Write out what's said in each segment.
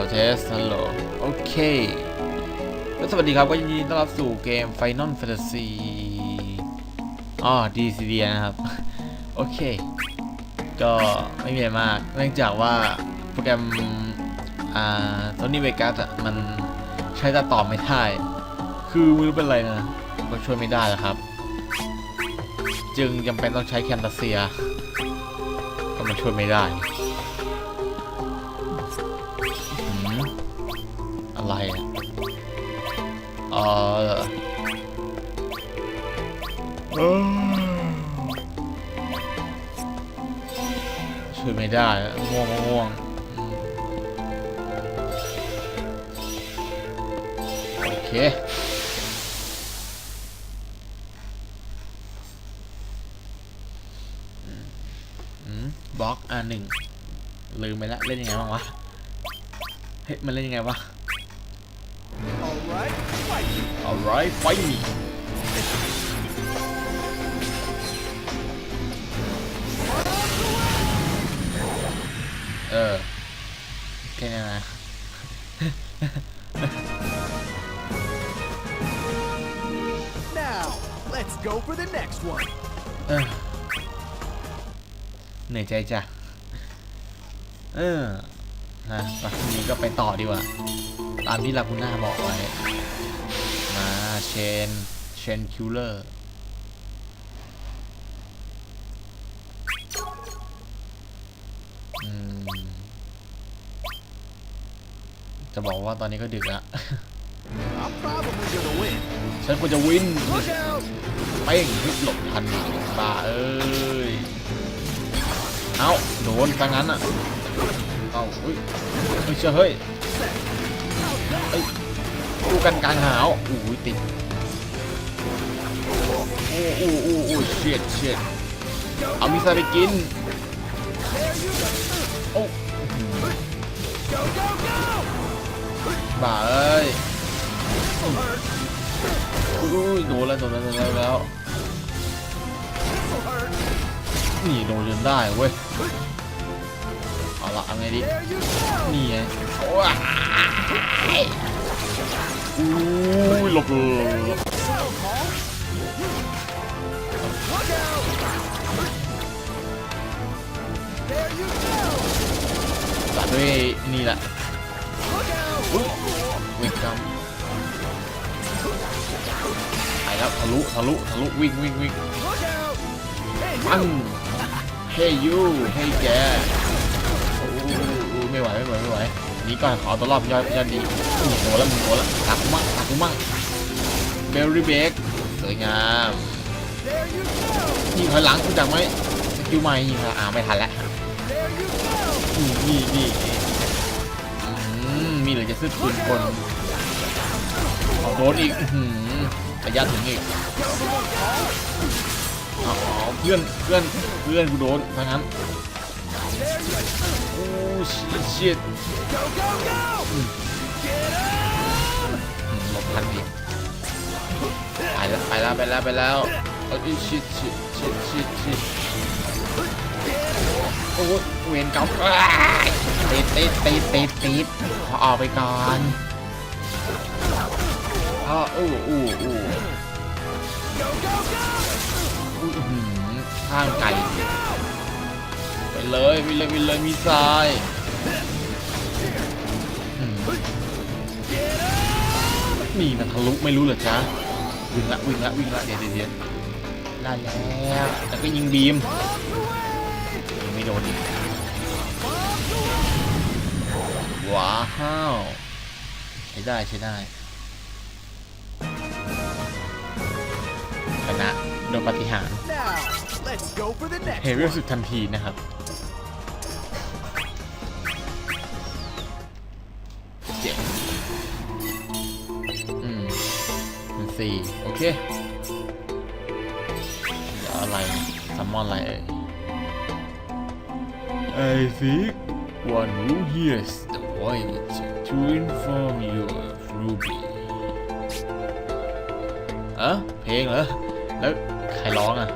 ลเทสฮัลโหลโอเคก็สวัสดีครับก็ยินดีต้อนรับสู่เกม Final Fantasy อ๋อ DCD นะครับ โอเค ก็ไม่มีอะไรมาก เนื่องจากว่าโปรแกรม อ่า Sony Vegas อะมันใช้ตัดต่อไม่ได้ คือไม่รู้เป็นไรนะก็ช่วยไม่ได้แล้วครับ จึงจำเป็นต้องใช้แคนตาเซีย ก็มันช่วยไม่ได้ ช่วยไม่ได้อะง่วงง่วงโอเคบล็อกอ่าหนึ่งลืมไปแล้วเล่นยังไงบ้างวะ เฮ้ย มันเล่นยังไงวะ Alright, fight! alright fight me เออ แค่นี้นะ Now, let's go for the next one. เออเหนื่อยใจจ้ะ เออ นะปักนี้ก็ไปต่อดีกว่า ตามที่ลาคูน่าบอกไว้ มาเชน เชนคิลเลอร์อืมจะบอกว่าตอนนี้ก็ดึกละฉันควรจะวินเป้งฮิตหลบทันบ้าเอ้ย เอ้าโดนซะงั้นอะ เอ้าเฮ้ยเฮ้ยเชื่อเฮ้ยเอ้ดูกันกลางหาวอู้ยติดโอ้อู้อู้อู้เชียดเชียดเอามิซาไปกินโอ้บ้าเอ้ยอุ้ยโดนแล้วโดนแล้วโดนแล้วแล้วนี่โดนจนได้เว้ยาละเอาไงดีนี่ไงว้ายอุ้ยหลบเลยตัดด้วยนี่แหละวิ่งกำไปแล้วทะลุทะลุทะลุวิ่งวิ่งวิ่งปังเฮ้ยยูเฮ้แก ไม่ไหวไม่ไหวไม่ไหวนี่ก่อนขอตัวรอบย่อยย่อยดีมึงโดแล้วมึงโดแล้วตักกูมั่งตักกูมั่งเบลลี่เบกสวยงามยิงถอยหลังรู้จักไหมสกิลใหม่ยิงอ่าไม่ทันแล้วนี่นี่มีเหลือจะซื้อปืนคนโดนอีกระยะถึงอีกอ๋อเพื่อนเพื่อนเพื่อนกูโดนทาะงั้น น There you go! โอ้ชิตชิต Go, go, go! Get up! หลบทันอีไปแล้วไปแล้วไปแล้วไปแล้วเอ้ยชิตชิตชิตชิชิโอ้ยเวรกรรมอ้าติดติดติดติดติดขอออกไปก่อนอ้ออู้อู้อู้อื้หึข้างไก่ เลยไปเลยไปเลยมีทรายอืมนี่มันทะลุไม่รู้เหรอจ๊ะวิ่งละวิ่งละวิ่งละเดี๋ยวเดี๋ยวเดี๋ยวได้แล้วแต่ก็ยิงบีมยิงไม่โดนอีกว้าวใช้ได้ใช้ได้ชนะโดยปฏิหารย์ Now, let's go for the next เฮเรีย one. สุดทันทีนะครับ สี่โอเคเดี๋ยวอะไรซัมมอนอะไรเอ่ย I think one who hears the voice to inform you of Ruby อะเพลงเหรอ แล้วใครร้องอะ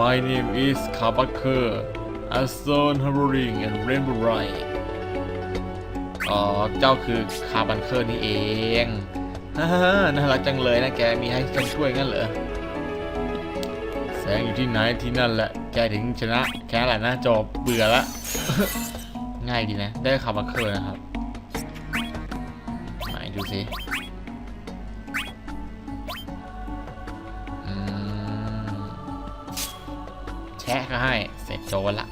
My name is Kabaker, a stone harrowing and rainbow bright. อ๋อ เจ้าคือคาร์บันเคอร์นี่เองฮ่าฮ่า น่ารักจังเลยนะแกมีให้ฉันช่วยงั้นเหรอ แสงอยู่ที่ไหนที่นั่นแหละ แกถึงชนะแค่นั้นแหละนะจบเบื่อละ ง่ายดีนะ ได้คาร์บันเคอร์นะครับไหนดูสิแชะก็ให้ เสร็จโจรละ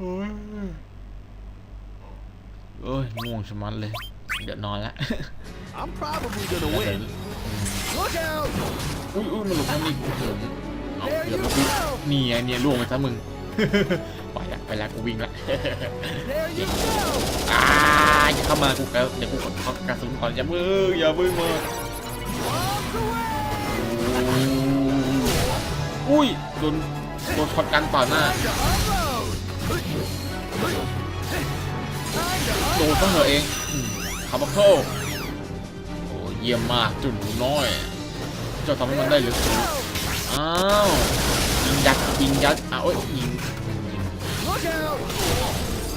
โอ้ยง่วงชะมัดเลย เดี๋ยวนอนละ I'm probably gonna win. Look out! อุ้ยอุ้ยมันหลุดมันอีกอื้อหือเอาเดี๋ยว you มาวิ่ง go! นี่ไงเนี่ยล่วงไปซะมึง ไปละไปละกูวิ่งละ There you go! อ่าอย่าเข้ามากูกระเดี๋ยวกูขอขอกระสุนก่อนอย่ามึงอย่ามึงมา Off the way! อุ้ยโดนโดนช็อตกันต่อหน้า Time to unload! Time to โดนซะเหอเองคาร์บเคิลโอ้เยี่ยมมากจุดหนูน้อย เจ้าทำให้มันได้หรืออ้าวยิงยัดยิงยัดอ้าวเอ้ยยิง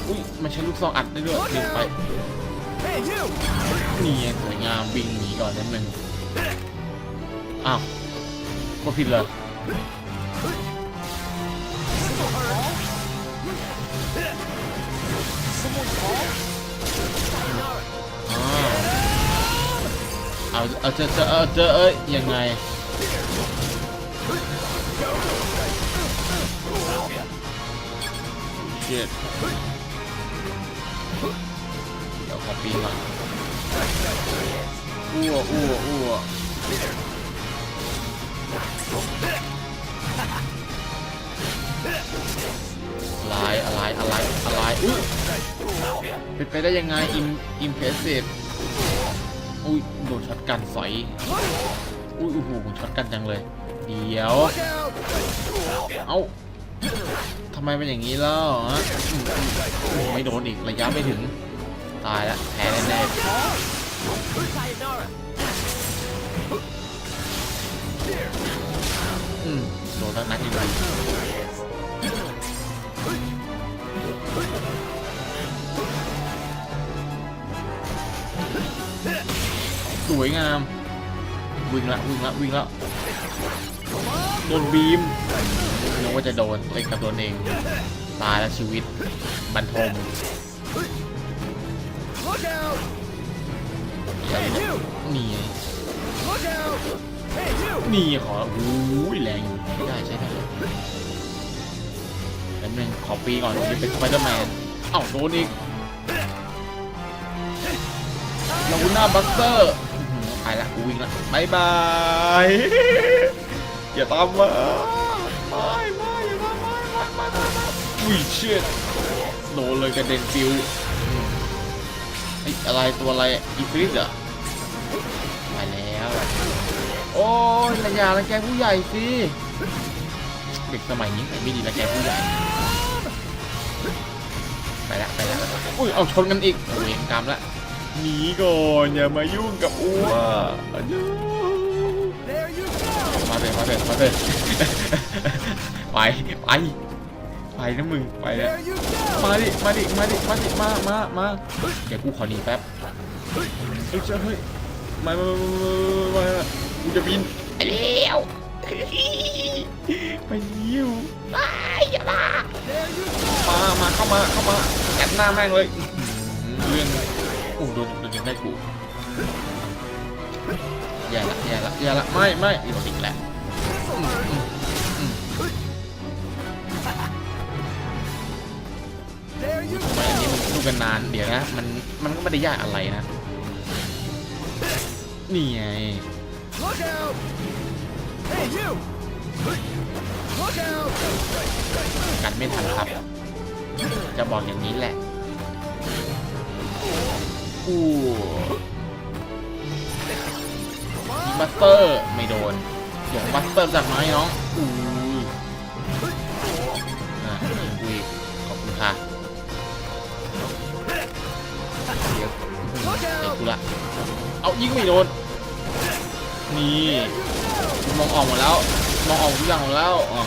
อุ้ยมันใช้ลูกซองอัดได้ด้วยลืมไปนี่ไงสวยงามวิ่งหนีก่อนนิดนึงอ้าวก็ผิดเลย เอาเอาเจอเจอเออเจอเอ้ยยังไงเจ็ดเดี๋ยวขอปีนก่อนอ้วอ้วอ้วอะไรอะไรอะไรอะไรอุ้ยเป็นไปได้ยังไงอิมอิมเพรสซีฟ อุ้ยโดนช็อตกันสอยอุ้ยโอ้โหช็อตกันจังเลย เดี๋ยว เอ้าทำไมเป็นอย่างนี้แล้วฮะไม่โดนอีกระยะไม่ถึง ตายล้วแพ้แน่ๆอืมโดนทั้งนั้นจริ สวยงาม วิ่งละวิ่งละวิ่งละโดนบีมนึกว่าจะโดนเล่นกับโดนเองตายแล้วชีวิตบันทม Look out! อย่า Hey, you! นี่นี่ขอโอ้ยแรงอยู่ได้ใช้ได้แล้วนึงขอปีก่อนจะเป็นสไปเดอร์แมนเอ้าโดนอีกลาวูน่าบัสเตอร์ ไปละกูวิ่งละบายบายอย่าตามมาไม่ไม่อย่าตามมาไม่ไม่ไม่ไม่อุ้ยเชี่ยโดนเลยกระเด็นฟิวอืมไอ้อะไรตัวอะไรอีฟริสเหรอไปแล้วโอ้ยระยาละแกผู้ใหญ่สิเด็กสมัยนี้ไม่ดีละแกผู้ใหญ่ไปละไปละอุ้ยเอาชนกันอีกเวรกรรมละ หนีก่อนอย่ามายุ่งกับอ้ว There you go! มาเลยมาเลยมาเลยไปไปไปนะมึงไปแล้ว There you go! มาดิมาดิมาดิมาดิมามามาเดี๋ยวกูขอหนีแป๊บเฮ้ยเฮ้ยเฮ้ยมามามามามามากูจะบินไปเร็วไปยิวไปอย่ามา There you go! มามาเข้ามาเข้ามากัดหน้าแม่งเลยอื้อหือเรื่อง โดนโดนยิงได้กูแย่ละแย่ละแย่ละไม่ไม่โดนอีกแล้วทำไมอันนี้มันดูกันนานเดี๋ยวนะมันมันก็ไม่ได้ยากอะไรนะนี่ไงกันไม่ทันครับ จะบอกอย่างนี้แหละ อู้บัสเตอร์ไม่โดน เดี๋ยวบัสเตอร์จากไม้น้องอู้ยอะอุ้ยขอบคุณค่ะเดี๋ยวอื้อกูละ เอายิงไม่โดน นี่มองออกหมดแล้ว มองออกทุกอย่างหมดแล้วอ๋อ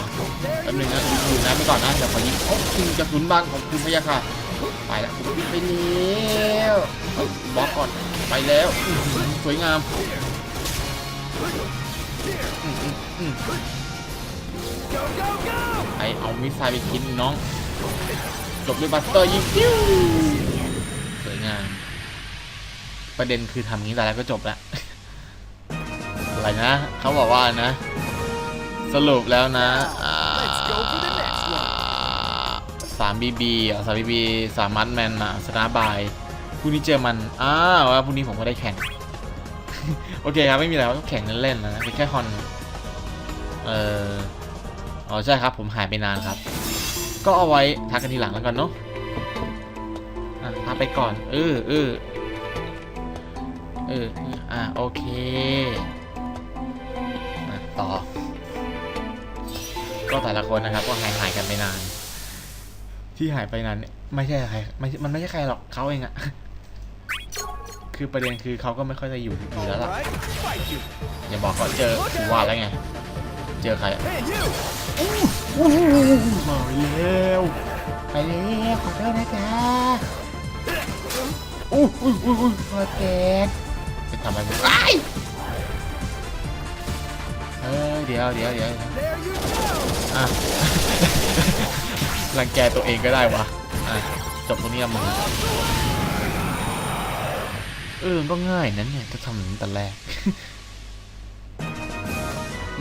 แป๊บนึงนะอยู่นะไปก่อนนะเดี๋ยวขอยิงโอ้ยิงกระสุนบ้านของคุณพยะค่ะไปแล้วไปแล้ว บล็อกก่อนไปแล้วสวยงามไอเอามิสไซล์ไปกินน้อง จบด้วยบัสเตอร์ยิงปิ้วสวยงาม ประเด็นคือทำงี้แต่แล้วก็จบแล้วอะไรนะ เขาบอกว่านะ สรุปแล้วนะสามบีบีสามบีบีสามมัดแมนอะชนะบาย รุ่งนี้เจอมันอ้าวว่าพรุ่งนี้ผมก็ได้แข่ง โอเคครับไม่มีอะไรต้องแข่งเล่นๆนะเป็นแค่ฮอน เอออ๋อใช่ครับ ผมหายไปนานครับ ก็เอาไว้ทักกันทีหลังแล้วกันเนาะอะทักไปก่อน เออเออเอออะโอเคอะต่อ ก็แต่ละคนนะครับ ก็หายหายกันไปนาน ที่หายไปนานเนี่ยไม่ใช่ใครไม่มันไม่ใช่ใครหรอกเขาเองอะ คือประเด็นคือเขาก็ไม่ค่อยจะอยู่อยู่แล้วล่ะ Alright, fight you. อย่าบอกเขาเจอกูว่าแล้วไง เจอใครอะ Hey, you! มาแล้วไปแล้วขอโทษนะจ๊ะอู้อู้อู้อู้พอแตกจะทำอะไรมึงไอ้ายเออเดี๋ยวเดี๋ยวเดี๋ยว There you go! อะรังแกตัวเองก็ได้วะอะจบตรงนี้ละมึง เออมันก็ง่ายนั้นเนี่ยจะทำอย่างนี้แต่แรก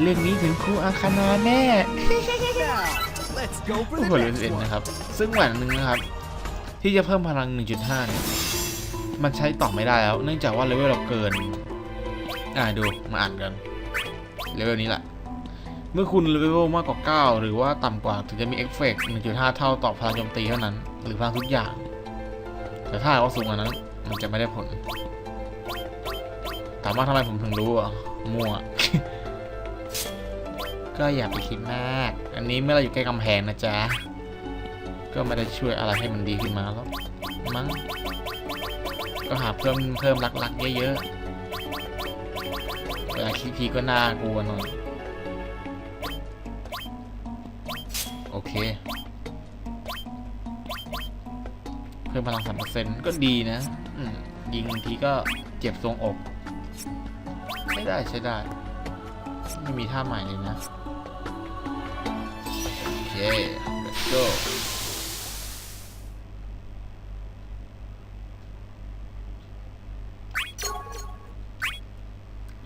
เรื่องนี้ถึงครูอาคานาแน่ Now, let's go for โอ้ the โหเลน next เอ็น one. นะครับ ซึ่งแหวนหนึ่งนะครับ ที่จะเพิ่มพลัง 1.5เนี่ยมันใช้ต่อไม่ได้แล้ว เนื่องจากว่าเลเวลเราเกิน อ่าดู มาอ่านกัน เลเวลนี้แหละ เมื่อคุณเลเวลมากกว่า 9 หรือว่าต่ำกว่า ถึงจะมีเอฟเฟกต์1.5 เท่าต่อพลังโจมตีเท่านั้น หรือพลังทุกอย่าง แต่ถ้าหากว่าสูงกว่านั้น มันจะไม่ได้ผล ถามว่าทำไมผมถึงรู้อะมั่ว ก็อย่าไปคิดมาก อันนี้เมื่อเราอยู่ใกล้กำแพงนะจ๊ะ ก็ไม่ได้ช่วยอะไรให้มันดีขึ้นมาแล้วมั้ง ก็หาเพิ่มเพิ่มลักๆเยอะๆ เวลาคิดทีก็น่ากลัวหน่อย โอเคเพิ่มพลังสามเปอร์เซ็นต์ก็ดีนะ อืมยิงทีก็เจ็บทรงอกใช้ได้ใช้ได้ ไม่มีท่าใหม่เลยนะโอเค let's go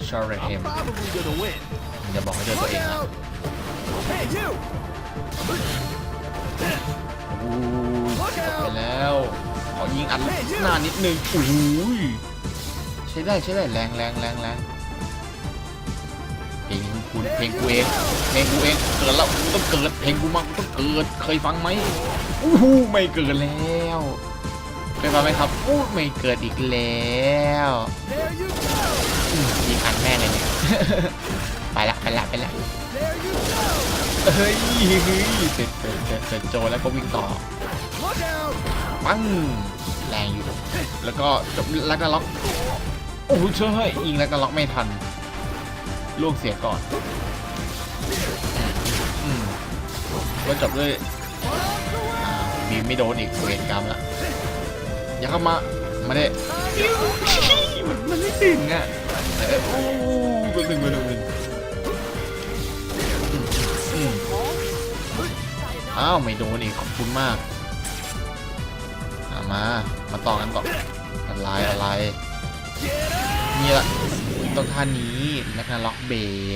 ชอร์เรเอ็ I'm ม probably gonna win. มันจะบอกให้เจอตัว Look เองนะ out! Hey, you! อู้ยจบไปแล้วข อยิงอัดหน้านิดนึงโอ้ยใช้ได้ใช้ได้แรงแรงแรงแรงเพลงคุณเพลงกูเองเพลงกูเองเกิดแล้วกูต้องเกิดเพลงกูมากูต้องเกิดเคยฟังไหมอู้หูไม่เกิดแล้วเคยฟังไหมครับอู้ไม่เกิดอีกแล้วยิงอันแม่เลยเนี่ยไปละไปละไปละเฮ้ยเฮ้ยเสร็จเสร็จเสร็จเสร็จโจแล้วก็วิ่งต่อ ปั้งแรงอยู่ แล้วก็จบแลกนาล็อก โอ้โหเชื่อเฮ้ยยิงแลกนาล็อกไม่ทันล่วงเสียก่อนอืมก็จบด้วยบีมไม่โดนอีกเวรกรรมละอย่าเข้ามา มาเด้มันมันไม่ถึงอะโอ้ตัวหนึ่งตัวหนึ่งหนึ่งอ้าว ไม่โดนอีกขอบคุณมาก มา มาต่อกันต่อนอะไรอะไร นี่ละต้องท่านี้แมกนาล็อกเบ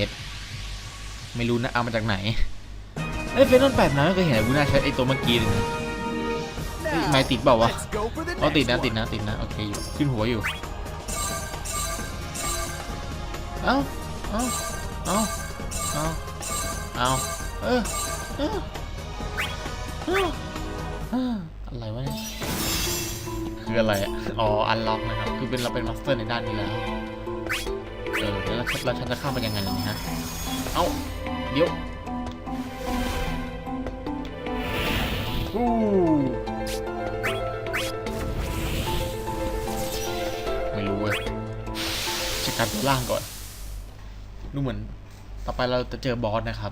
ดไม่รู้นะเอามาจากไหนเอ้ยเฟนนอนแปดนะไม่เคยเห็นกูน่าใช้ไอตัวเมื่อกี้เลยนะไม่ติดเปล่าวะเอาติดนะติดนะติดนะโอเคอยู่ขึ้นหัวอยู่ เอ้าเอ้าเอ้าเอ้าเอ้าเออเออเออเอออะไรวะเนี่ย คืออะไรอะอ๋อ อันล็อกนะครับ คือเป็นเราเป็นมาสเตอร์ในด้านนี้แล้ว เออ แล้วเราฉันจะข้ามไปยังไงล่ะเนี่ยฮะ เอ้า เดี๋ยวอู้ไม่รู้เว้ยเช็คการตัวล่างก่อน ดูเหมือน ต่อไปเราจะเจอบอสนะครับ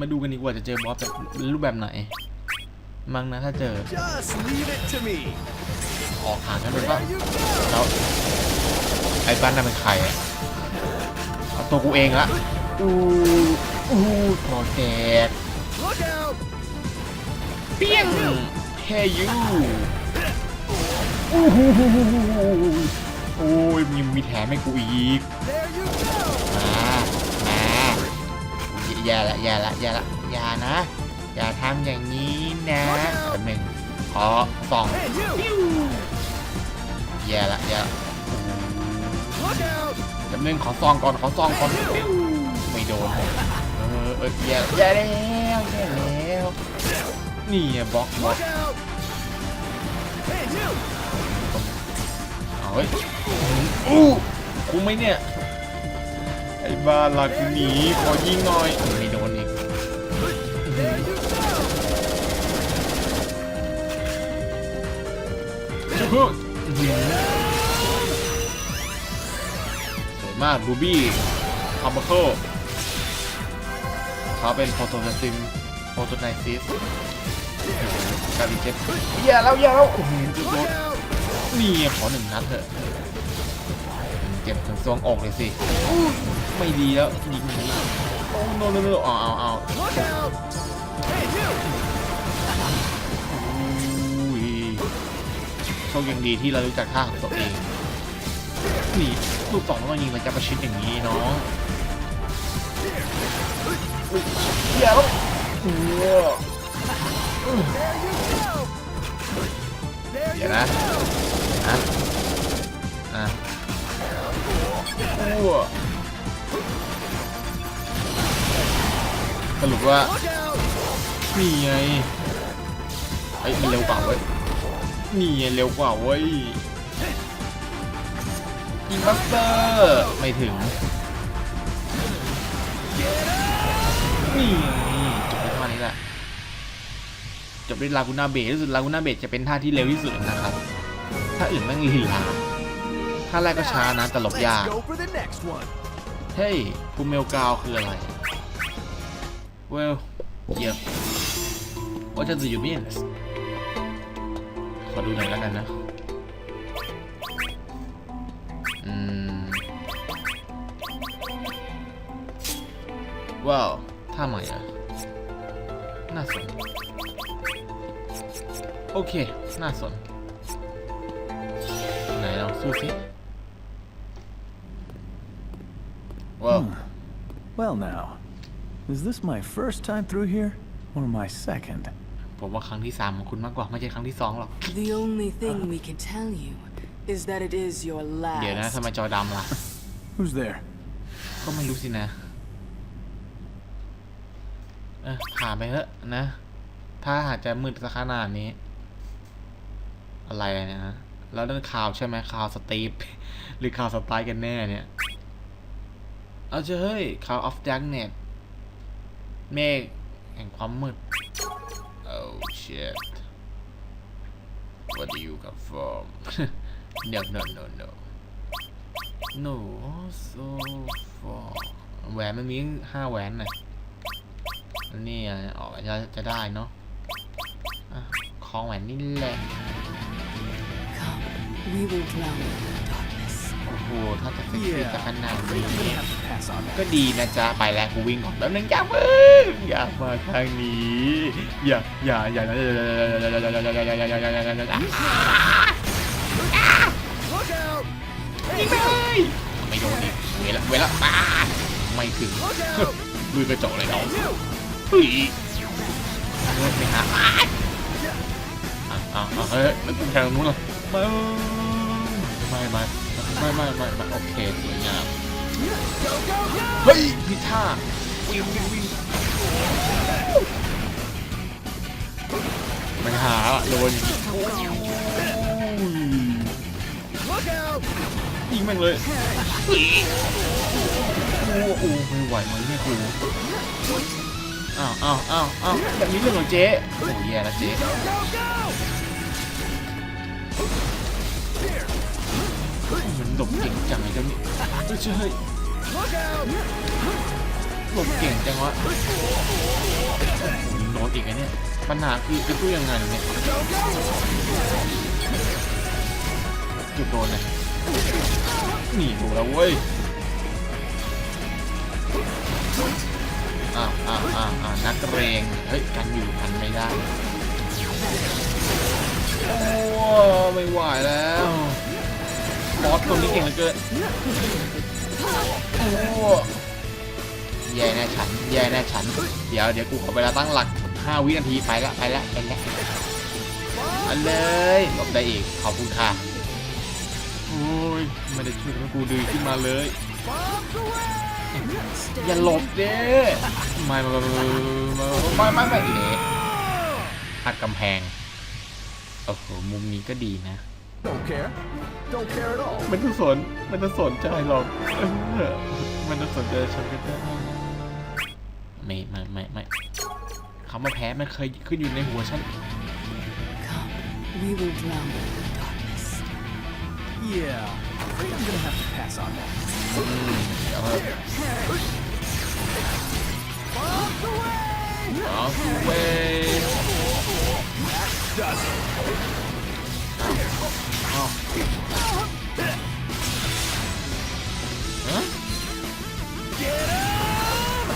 มาดูกันดีกว่าจะเจอบอสแบบรูปแบบไหน มั้งนะถ้าเจอ ออกห่างกันไปปะ There you go. แล้วไอ้บ้านนั่นเป็นใครอะเอาตัวกูเองละอู้อู้พอแตก Look out. เปี้ยงเฮยูอู้หูหูหูหูโอ้ยมีมีแถมให้กูอีกมามาอย่าละอย่าละอย่าละอย่านะ อย่าทำอย่างนี้นะแป๊บหนึงขอสอง Hey, you. อย่าละอย่าละ Look out. แป๊บหนึงขอส่องก่อนขอส่องก่อนไม่โดนเออเอออย่าอย่าแล้วอย่าแล้วนี่ไงบล็อกบล็อก Look out. Hey, you. เอาเฮ้ยอู้คุ้มไหมเนี่ยไอ้บ้าหลักหนีขอยิงหน่อยไม่โดนอีก There you go. จะเพิ่งอื้อหือ สวยมากบูบี้คาร์บเคิลเขาเป็นโปรโตไนซิมโปรโตไนซิสกาลิเจ็ตอย่าแล้วอย่าแล้วอื้อหือจุดโด Look น out. นี่ไงขอหนึ่งนัดเถอะเจ็บถึงซวงอกเลยสิ ไม่ดีแล้วยิงอย่างนี้โอ้โนโนโนเอาเอาเอา คยังดีที่เรารู้จักท่าของตัวเองนี่ลูกสองต้องมายิงมันจะประชิดอย่างนี้น้องอุ๊ยเดี๋ยวโอ้โห There you go. There เดี๋ you ยวนะ go. นะอะโอ้โหสรุปว่า Look out. นี่ไงไอ้ยมันเร็วกว่าเว้ย นี่ไงเร็วกว่าเว้ยอินบัสเตอร์ไม่ถึง นี่ไงจบได้ท่านี้แหละ จบด้วยลากูนาเบทที่สุดลากูนาเบทจะเป็นท่าที่เร็วที่สุดนะครับ ถ้าอื่นแม่งลีลาท่าแรกก็ช้านะแต่หลบ Let's ยาก go for the next one. เฮ้ยภูมิเมลกาวคืออะไร Well yep What does you mean ข อดูหน่อยแล้วกันนะ อืม ว้าวท่าใหม่อะน่าสน โอเค น่าสน ไหนลองสู้สิ ว้าว Hmm. Well, now, is this my first time through here, or my second? ผมว่าครั้งที่สามของคุณมากกว่าไม่ใช่ครั้งที่สองหรอก The only thing we can tell you is that it is your เดี๋ยวนะ last. ทำไมจอดำล่ะ Who's there? ก็ไม่รู้สินะเออผ่านไปเถอะนะ ถ้าหากจะมืดสักขนาดนี้ อะไรเนะแล้วนั่นข่าวใช่ไหมข่าวสตีฟหรือข่าวสไตล์กันแน่เนี่ย เอาเจอเฮ้ยข่าว of darkness เมฆแห่งความมืด oh shit what do you come from no no no no no so far แหวนมันมีห้าแหวนน่ะแล้วนี่อะออกจะจะได้เนาะอะคล้องแหวนนี่แหละ Come, we will drown in the darkness. โอ้โห ถ้าจะเซ็กซี่จะขนาด Afraid นี้ การสอนก็ดีนะจ๊ะ ไปแล้วกูวิ่งของแล้วนึงอย่ามึงอย่ามาทางนี้ อย่าอย่าอย่านี่ไม่ไม่โดนดิเวลาเวลาปาไม่ถึงมือกระจกเลยเราเฮ้ยไปหาอะอะเฮ้ยไม่กูแทงนู้นหรอไม่ไม่ไม่ไม่ไม่โอเคสวยงาม เฮ้ยพิดท่าวิ่งวิ่งวิ่งมันหาโดนยิงแม่งเลยเฮ้โอ้โหไม่ไหวมันเนี่ยกูอ้าวอ้าวอ้าวอ้าวแบบนี้เรื่องของเจ๊โอ้ยแย่แล้วเจ๊ หลบเก่งจังเลยเจ้านี่เฮ้ยเฮ้ยหลบเก่งจังวะโอ้โหโดนอีกไงเนี่ยปัญหาคือจะตู้ยังไงเนี่ยจุดโดนเลยหนี่ดูแล้วเว้ยอ้าวอ้าวอ้าวอ้าวนักเรงเฮ้ยกันอยู่กันไม่ได้โอ้ไม่ไหวแล้ว บอสตัวนี้เก่งเหลือเกินโอ้แย่แน่ฉันแย่แน่ฉัน เดี๋ยวเดี๋ยวกูขอเวลาตั้งหลัก 5 วินาทีไปละไปละไปละอันเลยหลบได้อีกขอบคุณค่ะโอ้ยไม่ได้ช่วยทำให้กูดื้อขึ้นมาเลย Bombs away! อย่าหลบเด้ไม่ไม่ไม่ไม่ไม่ไม่เละหักกำแพงโอ้โหมุมนี้ก็ดีนะ Don't care. Don't care at all. ไม่ต้องสนไม่ต้องสนใจหรอกเออไม่ต้องสนใจฉันก็ได้ไม่ไม่ไม่ไม่คำว่าแพ้มันเคยขึ้นอยู่ในหัวฉัน Come, we will drown them in the darkness. Yeah, I think I'm gonna have to pass on that. อืมเดี๋ยวเถอะ Bombs away! เอาสิเว้ย Does it. เอาฮะ Get him!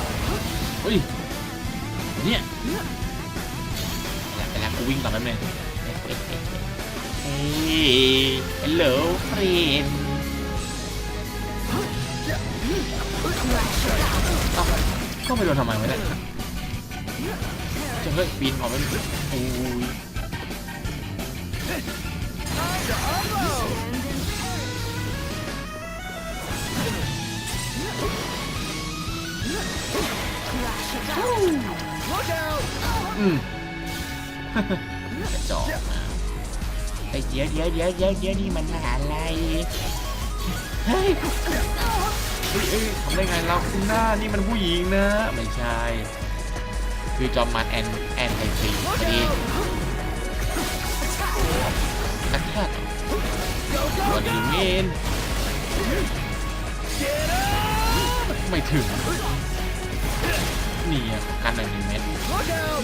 เฮ้ยเนี่ยไปละไปละกูวิ่งต่อแป๊บนึงเฮ้ย hello friend เอ้าเข้าไปโดนทำไมวะเนี่ยจะเฮ้ยปีนก่อนไปโอ้ย Look out! อืมกระจอกมาไอ้เดี๋ยวเดี๋ยวเดี๋ยวเดี๋ยวเดี๋ยวนี่มันอะไรเฮ้ยเฮ้ยทำได้ไงเราคุณหน้านี่มันผู้หญิงนะ ไม่ใช่ คือจอมมันแอนแอนไทซีพอดี วันนี้เมนไม่ถึง นี่อะกันหนึ่งเม็ด Look out!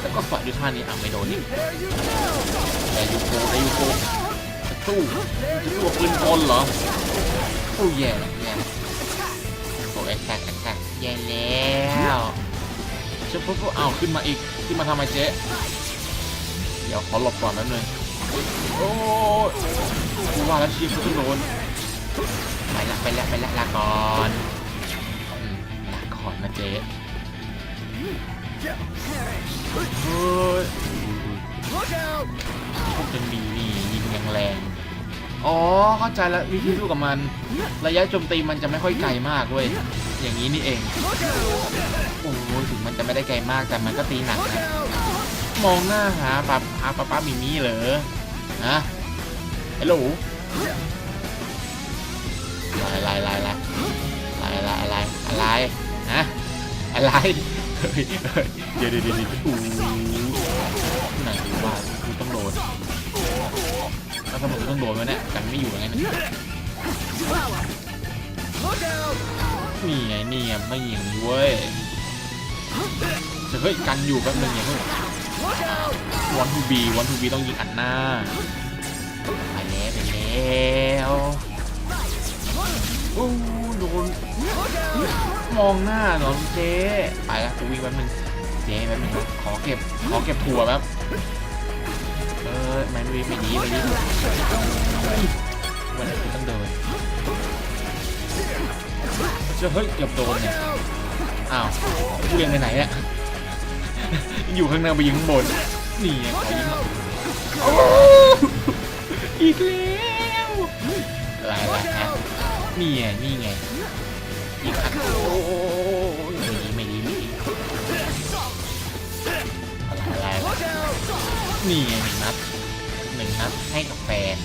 แล้วก็ฝัดด้วยท่านี้อะไม่โดนอีก There you go! แต่ยูโกแต่ยูโกจะสู้จะสู้กับปืนกลเหรอสู้แย่แล้วแย่โอ้แอคแท็กแอคแท็กแย่แล้วเชฟปุ๊บเอาขึ้นมาอีก ขึ้นมาทำไมเจ๊ เดี๋ยวขอหลบก่อนแป๊บนึง โอ้ยกูว่าแล้วชีฟก็โดนไปละไปละไปละลาก่อนลาก่อนนะเจ๊เฮ้ยพวกจะมีนี่ยิงแรงๆอ๋อเข้าใจแล้ววิธีสู้กับมัน ระยะโจมตีมันจะไม่ค่อยไกลมากเว้ยอย่างนี้นี่เองโอ้โหถึงมันจะไม่ได้ไกลมากแต่มันก็ตีหนักนะมองหน้าหาปับหาป้าป้ามีมีเหรอ ฮะฮัลโหลอะไรอะไรอะไรอะไรอะไรอะไรอะไรฮะอะไรเฮ้ยเฮ้ยเดี๋ยวเดี๋ยวเดี๋ยวเดี๋ยวอู้หนดูว่ากูต้องโดนแล้วทำไมกูต้องโดนวะเนี่ยกันไม่อยู่ยังไงนี่ย Look out! นี่ไงนี่ไงไม่ยิงเว้ยเฮ้ยกันอยู่แป๊บนึงอย่าเพิ่ง Look out! วันทูบีวันทูบีต้องยิงอัดหน้าไปแล้วไปแล้วอู้โดนมองหน้าเหรอเจ๊ไปแล้วกูวิ่งแป๊บนึงเจ๊แป๊บนึงขอเก็บขอเก็บถั่วแป๊บเออไม่ไม่ไม่ดีไม่ดีวันนี้ต้องเดินเจ้เฮ้ยเกือบโดนเนี่ยอ้าวกูเรียนไปไหนเนี่ย อยู่ข้างหน้าไปยิงข้างบน นี่ไงขอยิงอีกแล้วอะไรอะฮะนี่ไงนี่ไงยิงอัดโอ้ไม่ดีไม่ดีไม่ดีอะไรอะไรนี่ไงหนึ่งนัดหนึ่งนัดให้กับแฟน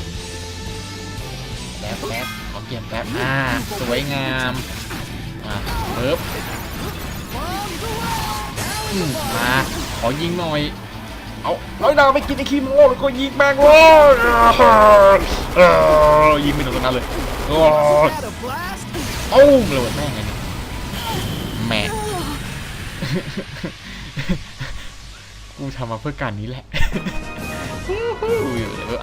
แป๊บแป๊บขอเก็บแป๊บอ่าสวยงามอ่าเพิ่บอืม มาขอยิงหน่อย เอาน้อยดาวไปกินไอ้ขี้โม่แล้วก็ยิงแม่งเลยเออยิงไปตรงนั้นเลยโอ้ย Had a blast? โอ้มระเบิดแม่งไงเนี่ยแหม่กูทำมาเพื่อการนี้แหละ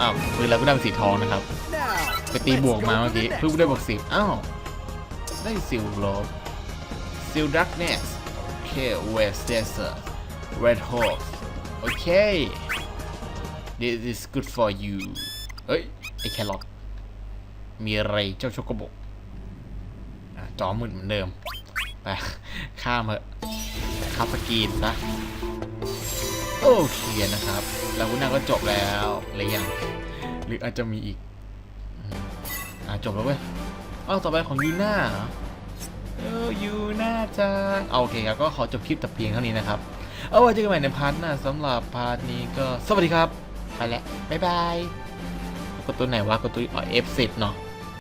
อ้าวปืนเราก็ได้เป็นสีทองนะครับ Now. ไปตีบวกมาเมื่อกี้เพิ่งได้บวกสิบอ้าว ได้ซิลลบซิลดักเนสโอ เคเวสเดสเซอร์เรดโฮปโอเค this is good for you เอ้ย ไอแครอทมีอะไรเจ้าโชโกโบะอะจอมืดเหมือนเดิม ไป ข้ามเถอะข้ามสกีนซะโอเคนะครับ แล้วคุณนาก็จบแล้วหรือยัง หรืออาจจะมีอีก อะจบแล้วเว้ยอ้าวต่อไปของยูน่าเหรอ เออยูน่าจังเอาโอเคครับก็ขอจบคลิปแต่เพียงเท่านี้นะครับ เอาไว้เจอกันใหม่ในพาร์ทหน้าสำหรับพาร์ทนี้ก็สวัสดีครับ ไปแล้วบ๊ายบายกดตัวไหนวะกดตัวอ๋อ F10 เนาะ